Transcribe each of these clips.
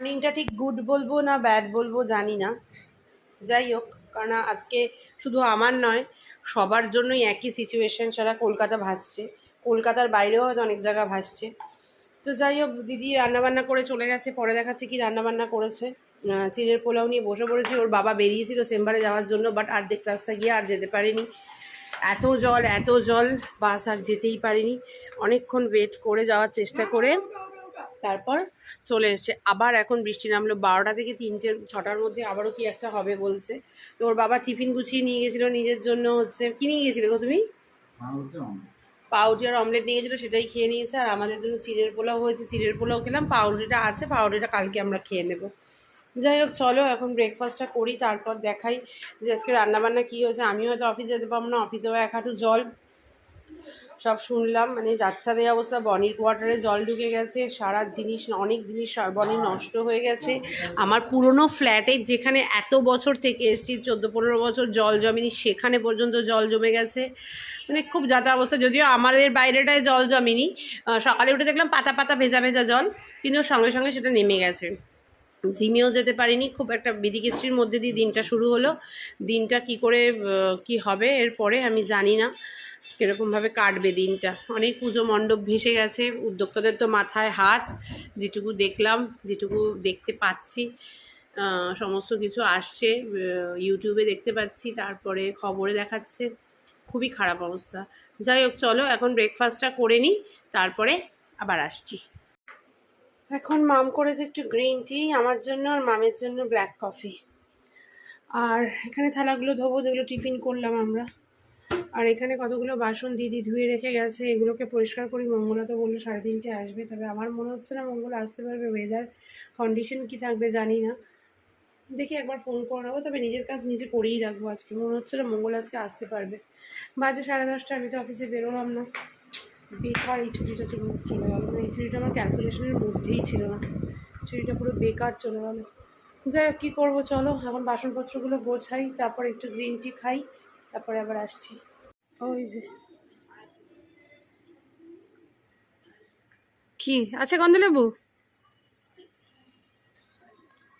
মর্নিংটা ঠিক গুড বলব না ব্যাড বলব জানি না। যাই হোক, কারণ আজকে শুধু আমার নয়, সবার জন্যই একই সিচুয়েশন সারা কলকাতা ভাসছে। কলকাতার বাইরেও হয়তো অনেক জায়গা ভাসছে। তো যাই হোক, দিদি রান্নাবান্না করে চলে গেছে, পরে দেখাচ্ছে কি রান্নাবান্না করেছে। চিড়ের পোলাও নিয়ে বসে পড়েছি, ওর বাবা বেরিয়েছিল চেম্বারে যাওয়ার জন্য বাট অর্ধেক রাস্তা গিয়ে আর যেতে পারিনি। এত জল এত জল, বাস আর যেতেই পারিনি। অনেকক্ষণ ওয়েট করে যাওয়ার চেষ্টা করে তারপর চলে এসছে। আবার এখন বৃষ্টি নামলো বারোটা থেকে তিনটে ছটার মধ্যে আবারও কি একটা হবে বলছে। তো ওর বাবা টিফিন গুছিয়ে নিয়ে গেছিল নিজের জন্য হচ্ছে। কি নিয়ে গেছিলে গো তুমি? পাউরুটি আর অমলেট। নিয়ে গেছিল সেটাই খেয়ে নিয়েছে। আর আমাদের জন্য চিড়ের পোলাও হয়েছে। চিড়ের পোলাও খেলাম পাউরুটিটা আছে পাউরুটিটা কালকে আমরা খেয়ে নেব। যাই হোক চলো এখন ব্রেকফাস্টটা করি তারপর দেখাই যে আজকে রান্নাবান্না কী হয়েছে। আমি হয়তো অফিসে যেতে পারব না অফিসেও এক হাঁটু জল। সব শুনলাম মানে বাচ্চাদের অবস্থা বনির কোয়ার্টারে জল ঢুকে গেছে সারা জিনিস অনেক জিনিস সা- বনির নষ্ট হয়ে গেছে। আমার পুরনো ফ্ল্যাটে যেখানে এত বছর থেকে এসেছি চোদ্দ পনেরো বছর জল জমেনি সেখানে পর্যন্ত জল জমে গেছে। মানে খুব যাতা অবস্থা যদিও আমাদের বাইরেটায় জল জমেনি সকালে উঠে দেখলাম পাতা পাতা ভেজা ভেজা জল কিন্তু সঙ্গে সঙ্গে সেটা নেমে গেছে। জিমেও যেতে পারিনি খুব একটা বিধিকেশ্রীর মধ্যে দিয়ে দিনটা শুরু হলো। দিনটা কি করে কি হবে এরপরে আমি জানি না। কীরকমভাবে কাটবে দিনটা। অনেক পুজো মণ্ডপ ভেসে গেছে, উদ্যোক্তাদের তো মাথায় হাত, যেটুকু দেখলাম, যেটুকু দেখতে পাচ্ছি সমস্ত কিছু আসছে ইউটিউবে দেখতে পাচ্ছি, তারপরে খবরে দেখাচ্ছে, খুবই খারাপ অবস্থা। যাই হোক, চলো এখন ব্রেকফাস্টটা করে নিই, তারপরে আবার আসছি। এখন মাম করেছে একটু গ্রিন টি আমার জন্য আর মামের জন্য ব্ল্যাক কফি আর এখানে থালাগুলো ধোবো, যেগুলো টিফিন করলাম আমরা। আর এখানে কতগুলো বাসন দিদি ধুয়ে রেখে গেছে, এগুলোকে পরিষ্কার করি। মঙ্গলা তো বলল সাড়ে তিনটে আসবে, তবে আমার মনে হচ্ছে না মঙ্গলা আসতে পারবে। ওয়েদার কন্ডিশন কি থাকবে জানি না। দেখি একবার ফোন করে নেব, তবে নিজের কাজ নিজে করেই রাখব আজকে। মনে হচ্ছে না মঙ্গল আজকে আসতে পারবে। বাজে সাড়ে দশটা, আমি তো অফিসে বেরোলাম না। বেকার, এই ছুটিটা চলে চলে গেলো। মানে এই ছুটিটা আমার ক্যালকুলেশনের মধ্যেই ছিল না। ছুটিটা পুরো বেকার চলে গেলো। যাই হোক, কী করব চলো। এখন বাসনপত্রগুলো গোছাই, তারপর একটু গ্রিন টি খাই, তারপরে আবার আসছি। ওই যে। কি? আছে গন্ধলেবু?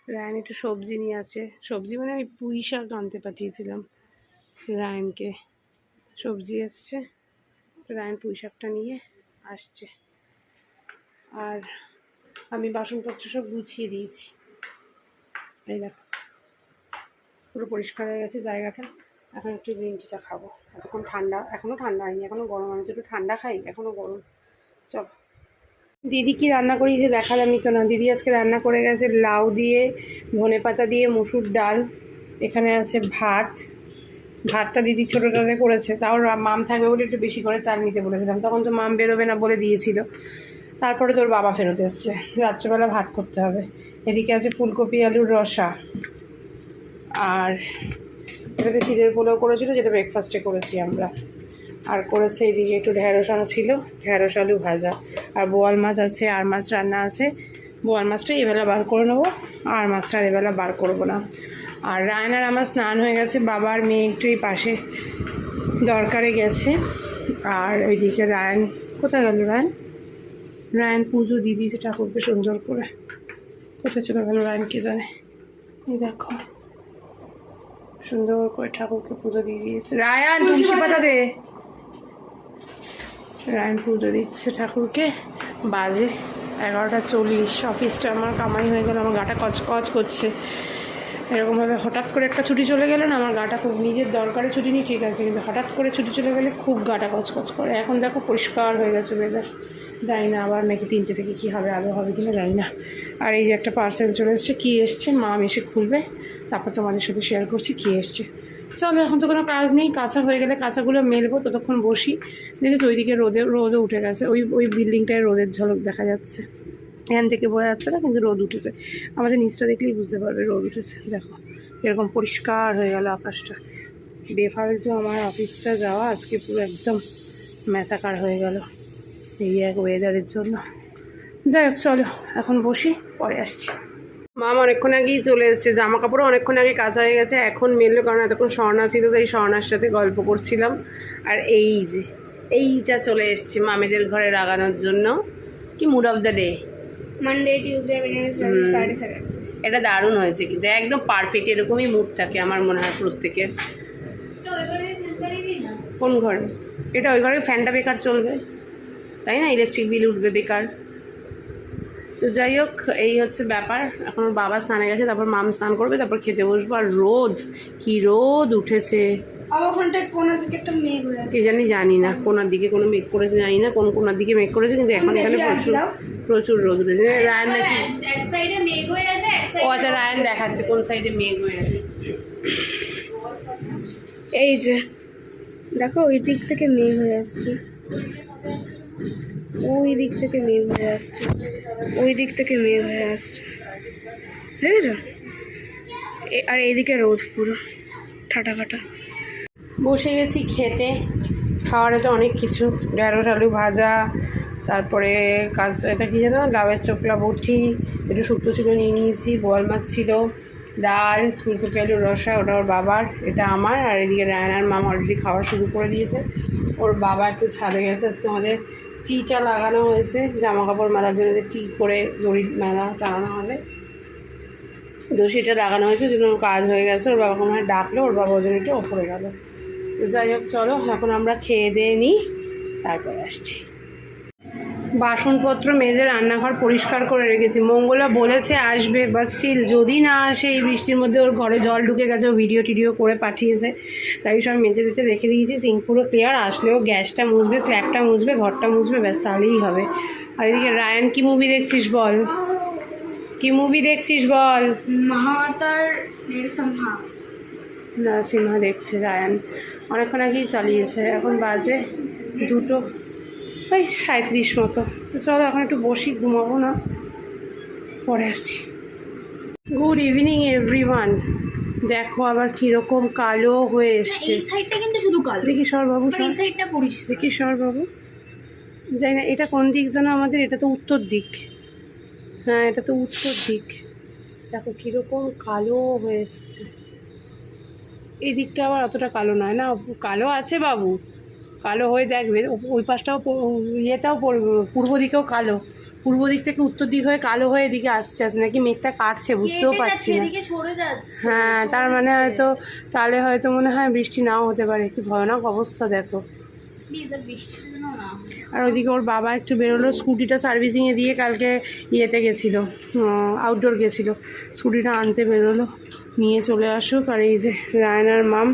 রায়ন একটু সবজি নিয়ে আসছে। সবজি মানে আমি পুঁই শাক আনতে পাঠিয়েছিলাম রায়নকে। সবজি এসছে রায়ন পুঁই শাকটা নিয়ে আসছে। আর আমি বাসনপত্র সব গুছিয়ে দিয়েছি। এই দেখো। পুরো পরিষ্কার হয়ে গেছে জায়গাটা। এখন একটু গ্রিন টিটা খাব। এতক্ষণ ঠান্ডা এখনও ঠান্ডা হয়নি এখনও গরম, আমি তো একটু ঠান্ডা খাই এখনও গরম। চল। দিদি কি রান্না করিয়েছে দেখালামই তো না। দিদি আজকে রান্না করে গেছে লাউ দিয়ে, ধনে পাতা দিয়ে মসুর ডাল, এখানে আছে ভাত। ভাতটা দিদি ছোটোটাতে করেছে, তাও মাম থাকবে বলে একটু বেশি করে চাল নিতে বলেছিলাম। তখন তো মাম বেরোবে না বলে দিয়েছিল। তারপরে তোর বাবা ফেরত এসছে। রাত্রেবেলা ভাত করতে হবে। এদিকে আছে ফুলকপি, আলুর রসা। আর এটাতে চিড়ের পোলাও করেছিল, যেটা ব্রেকফাস্টে করেছি আমরা। আর করেছে এদিকে একটু ঢ্যাঁড়স আনা ছিল ঢ্যাঁড়স আলু ভাজা। আর বোয়াল মাছ আছে, আর মাছ রান্না আছে। বোয়াল মাছটা এবেলা বার করে নেব, আর মাছটা আর এবেলা বার করব না। আর রায়ন আর আমার স্নান হয়ে গেছে বাবার মেয়ে একটু পাশে দরকারে গেছে। আর ওইদিকে রায়ন, কোথায় গেল রায়ন? রায়ন পুজো দিয়ে দিয়েছে ঠাকুরকে সুন্দর করে। কোথায় চলে গেল রায়ন কে জানে? এই দেখো। সুন্দর করে ঠাকুরকে পুজো দিয়ে দিয়েছে। রায়ান তুলসী পাতা দে। রায়ন পুজো দিচ্ছে ঠাকুরকে। বাজে এগারোটা চল্লিশ। অফিসটা আমার কামাই হয়ে গেল আমার গাটা কচকচ করছে। এরকমভাবে হঠাৎ করে একটা ছুটি চলে গেলে না আমার গাটা খুব নিজের দরকারে ছুটি নিয়ে ঠিক আছে। কিন্তু হঠাৎ করে ছুটি চলে গেলে খুব গাটা কচকচ করে। এখন দেখো পরিষ্কার হয়ে গেছে ওয়েদার জানি না আবার নাকি তিনটে থেকে কী হবে আলো হবে কিনা জানি না। আর এই যে একটা পার্সেল চলে এসছে কী এসছে? মা এসে খুলবে। তারপর তোমাদের সাথে শেয়ার করছি কী এসছে। চলো, এখন তো কোনো কাজ নেই, কাঁচা হয়ে গেলে কাঁচাগুলো মেলবো, ততক্ষণ বসি। দেখেছি, ওইদিকে রোদে, রোদও উঠে গেছে, ওই ওই বিল্ডিংটায় রোদের ঝলক দেখা যাচ্ছে। এখান থেকে বোঝা যাচ্ছে না, কিন্তু রোদ উঠেছে। আমাদের নিচটা দেখলেই বুঝতে পারবে, রোদ উঠেছে, দেখো। এরকম পরিষ্কার হয়ে গেল আকাশটা। বেফালতু আমার অফিসটা যাওয়া আজকে পুরো একদম ম্যাসাকার হয়ে গেল, এই এক ওয়েদারের জন্য। যাই হোক, চলো, এখন বসি, পরে আসছি। মাম অনেকক্ষণ আগেই চলে এসেছে জামা কাপড়ও অনেকক্ষণ আগে কাঁচা হয়ে গেছে এখন মেললো কারণ এতক্ষণ স্বর্ণা ছিল তাই স্বর্ণার সাথে গল্প করছিলাম। আর এই যে এইটা চলে এসছে মামেদের ঘরে লাগানোর জন্য। কি mood of the day Monday Tuesday. Friday এটা দারুণ হয়েছে কিন্তু একদম পারফেক্ট এরকমই মুড থাকে আমার মনে হয় প্রত্যেকের। কোন ঘরে? এটা ওই ঘরে ফ্যানটা বেকার চলবে তাই না? ইলেকট্রিক বিল উঠবে বেকার। তো যাই হোক এই হচ্ছে ব্যাপার। এখন ওর বাবা স্নানে গেছে তারপর মাম স্নান করবে তারপর খেতে বসবো। আর রোদ কি রোদ উঠেছে। কি জানি জানি না কোনার দিকে কোনো মেঘ করেছে জানি না কোন কোনার দিকে মেঘ করেছে কিন্তু এখন এখানে প্রচুর প্রচুর রোদ উঠেছে। রায়ন নাকি ও আচ্ছা রায়ন দেখাচ্ছে কোন সাইডে মেঘ হয়ে আছে। এই যে দেখো ওই দিক থেকে মেঘ হয়ে আসছে। ওই দিক থেকে মেঘ হয়ে আসছে। ওই দিক থেকে মেঘ হয়ে আসছে। দেখেছ? আর এইদিকে রোদ পুরো ঠাটা ফাটা বসে গেছি খেতে। খাওয়ার তো অনেক কিছু। ঢেঁড়স আলু ভাজা, তারপরে কাজ, এটা কি যেন? লাউয়ের চোখলা বটি, একটু শুক্তো ছিল, নিয়ে নিয়েছি, বোয়াল মাছ ছিল, ডাল, ফুলকপি আলুর রসা, ওটা ওর বাবার, এটা আমার, আর এদিকে রায়নার মামা অলরেডি খাওয়া শুরু করে দিয়েছে। ওর বাবা একটু ছাদে গেছে, আজকে আমাদের টিটা লাগানো হয়েছে জামা কাপড় মেলার জন্য টি করে দড়ি মেলা টানানো হবে। সেটা লাগানো হয়েছে জন্য কাজ হয়ে গেছে, ওর বাবাকে মনে ডাকলো, ওর বাবা ওজন একটু ওপরে গেল। তো যাই হোক, চলো, এখন আমরা খেয়ে দিয়ে নিই, তারপরে আসছি। বাসনপত্র মেজে রান্নাঘর পরিষ্কার করে রেখেছি। মঙ্গলা বলেছে আসবে বা স্টিল যদি না আসে এই বৃষ্টির মধ্যে ওর ঘরে জল ঢুকে গেছে ও ভিডিও টিডিও করে পাঠিয়েছে। তাই সব মেজে টেজে রেখে দিয়েছি সিঙ্ক পুরো ক্লিয়ার আসলেও গ্যাসটা মুছবে স্ল্যাবটা মুছবে ঘরটা মুছবে ব্যাস তাহলেই হবে। আর এদিকে রায়ান কি মুভি দেখছিস বল? কি মুভি দেখছিস বল? মহামাতার নিরসংহা। সিনেমা দেখছে রায়ান। অনেকক্ষণ আগেই চালিয়েছে এখন বাজে দুটো। ওই সাঁত্রিশ মতো। তো চলো এখন একটু বসি ঘুমাবো না। পরে আসছি। গুড ইভিনিং এভরিওয়ান দেখো আবার কীরকম কালো হয়ে এসছে। এই সাইডটা কিন্তু শুধু কালো। দেখি সরবাবু এই সাইডটা দেখি সরবাবু। জানি না এটা কোন দিক যেন আমাদের? এটা তো উত্তর দিক। হ্যাঁ এটা তো উত্তর দিক। দেখো কীরকম কালো হয়ে এসছে। এই দিকটা আবার অতটা কালো নয় না? কালো আছে বাবু। কালো হয়ে দেখবে ওই পাশটাও ইয়েটাও পূর্ব দিকেও কালো। পূর্ব দিক থেকে উত্তর দিক হয়ে কালো হয়ে এদিকে আসছে আসছে নাকি মেঘটা কাটছে বুঝতেও পারছি না। হ্যাঁ তার মানে হয়তো তাহলে হয়তো মনে হয় বৃষ্টি নাও হতে পারে কি ভয়ানক অবস্থা দেখো। আর ওইদিকে ওর বাবা একটু বেরোলো স্কুটিটা সার্ভিসিংয়ে দিয়ে কালকে ইয়েতে গেছিল আউটডোর গেছিল। স্কুটিটা আনতে বেরোলো। নিয়ে চলে আসুক। আর এই যে রায়নার মাম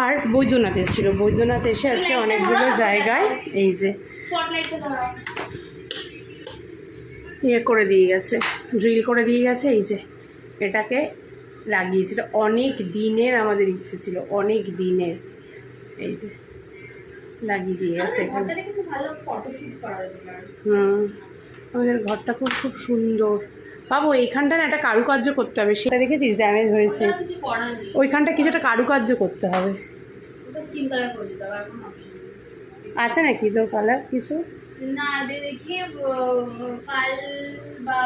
আর বৈদ্যনাথ এসেছিল। বৈদ্যনাথ এসে আজকে অনেকগুলো জায়গায় এই যে ইয়ে করে দিয়ে গেছে ড্রিল করে দিয়ে গেছে। এই যে এটাকে লাগিয়েছে এটা অনেক দিনের আমাদের ইচ্ছে ছিল অনেক দিনের। এই যে লাগিয়ে দিয়ে গেছে হুম আমাদের ঘরটা খুব খুব সুন্দর। বাবু এইখানটা না একটা কারুকার্য করতে হবে সেটা দেখেছিস? ড্যামেজ হয়েছে। ওটা কিছু ওইখানটা কিছুটা কারুকার্য করতে হবে। আছে নাকি তোর কালার কিছু? না দেখি কাল বা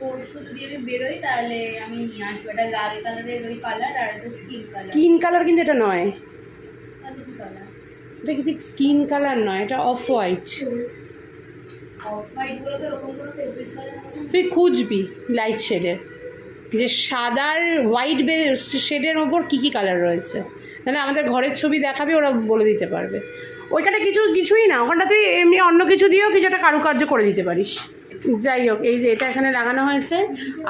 পরশু যদি আমি বেরোই তাহলে আমি নিয়ে আসব। এটা লাল কালারের ওই কালার আর একটা স্কিন কালার স্কিন কালার কিন্তু এটা নয়। এটা কিন্তু স্কিন কালার নয় এটা অফ হোয়াইট তুই খুঁজবি লাইট শেডের যে সাদার হোয়াইট বে শেডের ওপর কী কী কালার রয়েছে। তাহলে আমাদের ঘরের ছবি দেখাবে, ওরা বলে দিতে পারবে। ওইখানে কিছু, কিছুই না, ওখানটা তুই এমনি অন্য কিছু দিয়েও কিছু একটা কারুকার্য করে দিতে পারিস। যাই হোক, এই যে এটা এখানে লাগানো হয়েছে,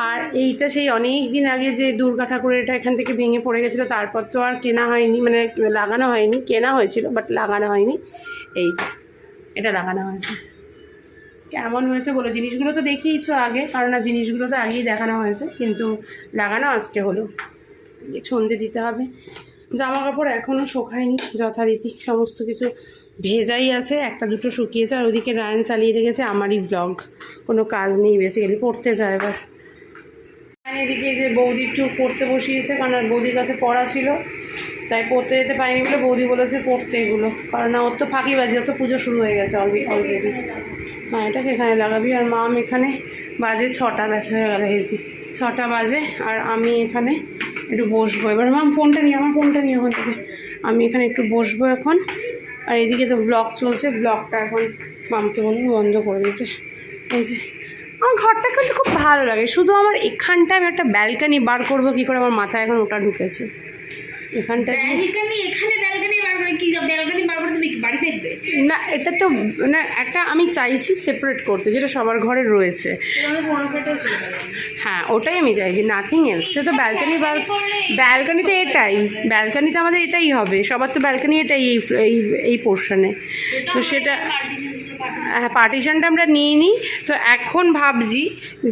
আর এইটা সেই অনেক দিন আগে যে দুর্গা ঠাকুরের এটা এখান থেকে ভেঙে পড়ে গেছিল, তারপর তো আর কেনা হয়নি মানে লাগানো হয়নি, কেনা হয়েছিল বাট লাগানো হয়নি। এই যে, এটা লাগানো হয়েছে। কেমন হয়েছে বলো? জিনিসগুলো তো দেখিয়েছো আগে কারণ না জিনিসগুলো তো আগেই দেখানো হয়েছে, কিন্তু লাগানো আজকে হলো। সন্ধে দিতে হবে। জামা কাপড় এখনও শোকায়নি, যথারীতি সমস্ত কিছু ভেজাই আছে, একটা দুটো শুকিয়েছে, আর ওদিকে রায়ন চালিয়ে রেখেছে আমারই ব্লগ কোনো কাজ নেই বেসিক্যালি পড়তে যায় এবার। এদিকে যে বৌদি একটু পড়তে বসিয়েছে কারণ বৌদির কাছে পড়া ছিল, তাই পড়তে যেতে পারিনি বলে বৌদি বলেছে পড়তে এগুলো কারণ ওর তো ফাঁকি বাজে ওর তো পুজো শুরু হয়ে গেছে অলরেডি হ্যাঁ এটাকে এখানে লাগাবি আর মাম এখানে বাজে ছটা বেছে হয়ে গেল হেজি ছটা বাজে আর আমি এখানে একটু বসবো। এবার মাম ফোনটা নিয়ে আমার ফোনটা নিয়ে ওখান থেকে। আমি এখানে একটু বসবো এখন। আর এদিকে তো ব্লগ চলছে ব্লগটা এখন মামকে বলব বন্ধ করে দিতে। এই যে, আমার ঘরটা কিন্তু খুব ভালো লাগে। শুধু আমার এখানটা আমি একটা ব্যালকানি বার করব, কি করে আমার মাথায় এখন ওটা ঢুকেছে। এখানটা এখানে কি ব্যালকানি বার করে তুমি বাড়ি দেখবে না এটা তো না একটা আমি চাইছি সেপারেট করতে যেটা সবার ঘরে রয়েছে। হ্যাঁ ওটাই আমি চাইছি নাথিং এলস সেটা তো ব্যালকানি বার ব্যালকানিতে এটাই ব্যালকানিতে আমাদের এটাই হবে সবার তো ব্যালকানি এটাই এই এই এই পোর্শনে তো সেটা হ্যাঁ পার্টিশনটা আমরা নিয়ে নিই তো এখন ভাবছি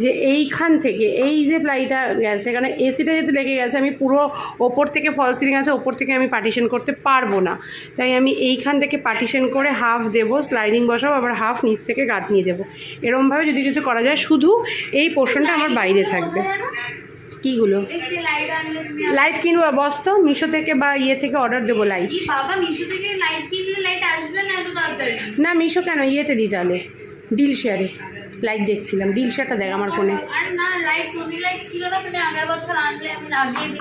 যে এইখান থেকে এই যে প্লাইটা গেছে কারণ এসিটা যেহেতু লেগে গেছে আমি পুরো ওপর থেকে ফল সিলিং আছে ওপর থেকে আমি পার্টিশন করতে পারব না। তাই আমি এইখান থেকে পার্টিশন করে হাফ দেবো স্লাইডিং বসাবো আবার হাফ নিচ থেকে নিয়ে দেবো। এরমভাবে যদি কিছু করা যায় শুধু এই পোর্শনটা আমার বাইরে থাকবে। কীগুলো? লাইট কিনবো বস তো মিশো থেকে বা ইয়ে থেকে অর্ডার দেবো লাইট বাবা মিশো থেকে লাইট কিনলে লাইট আসবে না এত তাড়াতাড়ি? না মিশো কেন? ইয়েতে দিই তাহলে ডিল শেয়ারে লাইট দেখছিলাম ডিল শেয়ারটা দেখ আমার ফোনে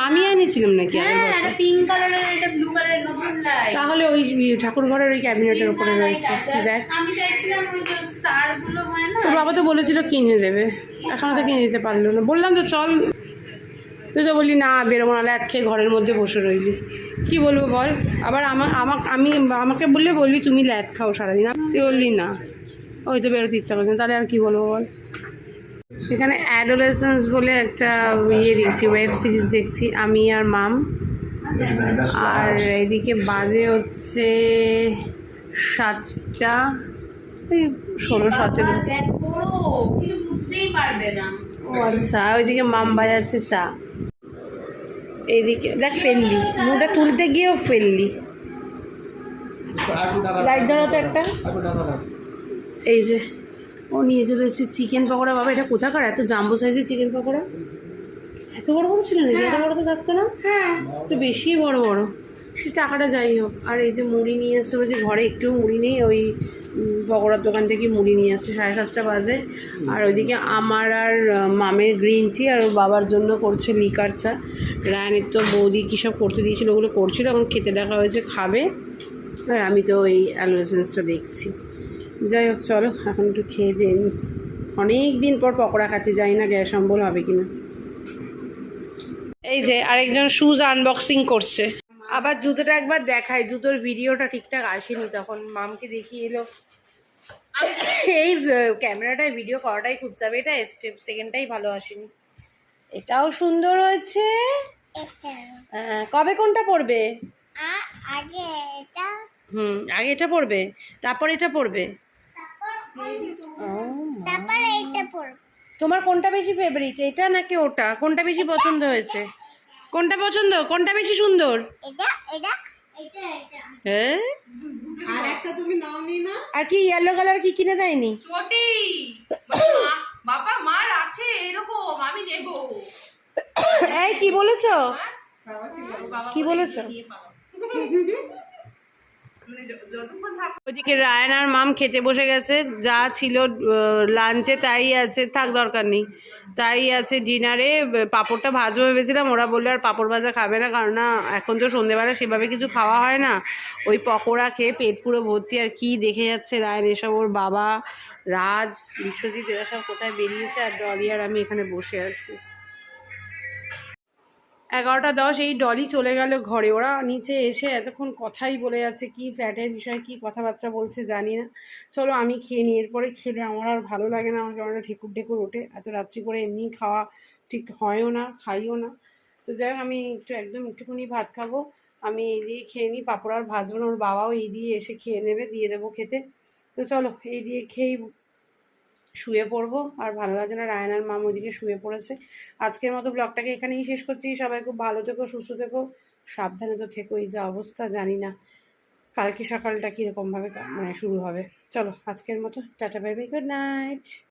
আমি আনিয়েছিলাম নাকি হ্যাঁ তাহলে ওই ঠাকুর ঘরের ওই ক্যাবিনেটের উপরে রয়েছে দেখ। তোর বাবা তো বলেছিল কিনে দেবে। এখনও তো কিনে দিতে পারল না। বললাম তো চল। তুই তো বললি না বেরোবো না ল্যাদ খেয়ে ঘরের মধ্যে বসে রইলি। কি বলব বল? আবার আমার আমাকে আমি আমাকে বললে বলবি তুমি ল্যাদ খাও সারাদিন। তুই বললি না। ওই তো বেরোতে ইচ্ছা করছে না, তাহলে আর কি বলব বল? এখানে অ্যাডোলেসেন্স বলে একটা ইয়ে দেখছি ওয়েব সিরিজ দেখছি আমি আর মাম। আর এদিকে বাজে হচ্ছে সাতটা এই ষোলো সতেরো ও আচ্ছা ওইদিকে মাম বাজাচ্ছে চা। এইদিকে দেখ ফেললি মুখটা তুলতে গিয়েও ফেললি। লাইট ধরো তো একটা। এই যে ও নিয়ে চলে এসেছে চিকেন পকোড়া। বাবা এটা কোথাকার? এত জাম্বো সাইজের চিকেন পকোড়া? এত বড় বড় ছিল নাকি? এত বড় তো থাকতো না? হ্যাঁ। একটু বেশি বড় বড়। সে টাকাটা যাই হোক। আর এই যে মুড়ি নিয়ে এসছে বলছে ঘরে একটু মুড়ি নেই ওই পকোড়ার দোকান থেকে মুড়ি নিয়ে আসছে সাড়ে সাতটা বাজে। আর ওইদিকে আমার আর মামের গ্রিন টি আর ওর বাবার জন্য করছে লিকার চা। রায়নের তো বৌদি কী সব করতে দিয়েছিল ওগুলো করছিল এখন খেতে দেখা হয়েছে খাবে। আর আমি তো ওই অ্যালোসেন্সটা দেখছি। যাই হোক চলো এখন একটু খেয়ে দিই অনেক দিন পর পকোড়া খাচ্ছি জানি না গ্যাস অম্বল হবে কিনা। এই যে আরেকজন শুজ আনবক্সিং করছে। আবার জুতোটা একবার দেখাই জুতোর ভিডিওটা ঠিকঠাক আসেনি তখন মামকে দেখিয়ে এলো। এই ক্যামেরাটায় ভিডিও করাটাই খুব যাবে এটা এসছে সেকেন্ডটাই ভালো আসেনি। এটাও সুন্দর হয়েছে। হ্যাঁ, কবে কোনটা পড়বে আগে এটা। হুম আগে এটা পড়বে তারপর এটা পড়বে তারপর এইটা তোমার কোনটা বেশি ফেভারিট এটা নাকি ওটা? কোনটা বেশি পছন্দ হয়েছে? কোনটা পছন্দ? কোনটা বেশি সুন্দর? এটা এটা এটা এটা। হ্যাঁ? আর কি ইয়েলো কালার কি কিনে দেয়নি? চটি! বাবা মার আছে এরকম আমি নেব। এই কি বলেছ? কি বলেছ? ওইদিকে রায়ন আর মাম খেতে বসে গেছে। যা ছিল লাঞ্চে তাই আছে, থাক দরকার নেই। তাই আছে ডিনারে পাঁপড়টা ভাজবো ভেবেছিলাম, ওরা বললে আর পাঁপড় ভাজা খাবে না, কারণ না এখন তো সন্ধেবেলা, সেভাবে কিছু খাওয়া হয় না। ওই পকোড়া খেয়ে পেট পুরো ভর্তি, আর কি দেখে যাচ্ছে রায়ন, এসব ওর বাবা, রাজ, বিশ্বজিৎ, এরা সব কোথায় বেরিয়েছে, আর ডলি আর আমি এখানে বসে আছি। এগারোটা দশ, এই ডলি চলে গেল ঘরে। ওরা নিচে এসে এতক্ষণ কথাই বলে যাচ্ছে, কি ফ্ল্যাটের বিষয়ে কি কথাবার্তা বলছে জানি না। চলো আমি খেয়ে নিই, এরপরে খেলে আমার আর ভালো লাগে না, আমার কেমন ঠেকুর ঠেকুর ওঠে। এত রাত্রি করে এমনি খাওয়া ঠিক হয়ও না, খাইও না। তো যাই হোক, আমি একটু একদম একটুখানি ভাত খাব, আমি এই দিয়ে খেয়ে নিই, পাপড় আর ভাজবো না, ওর বাবাও এই দিয়ে এসে খেয়ে নেবে, দিয়ে দেবো খেতে। তো চলো, এই দিয়ে খেয়েই শুয়ে পড়ব। আর ভালো লাগছে না রায়নার মাম ওইদিকে শুয়ে পড়েছে। আজকের মতো ব্লগটাকে এখানেই শেষ করছি। সবাই খুব ভালো থেকো, সুস্থ থেকো। সাবধানে তো থেকো এই যা অবস্থা জানি না। কালকে সকালটা কীরকমভাবে মানে শুরু হবে। চলো, আজকের মতো। Tata, bye bye, good night.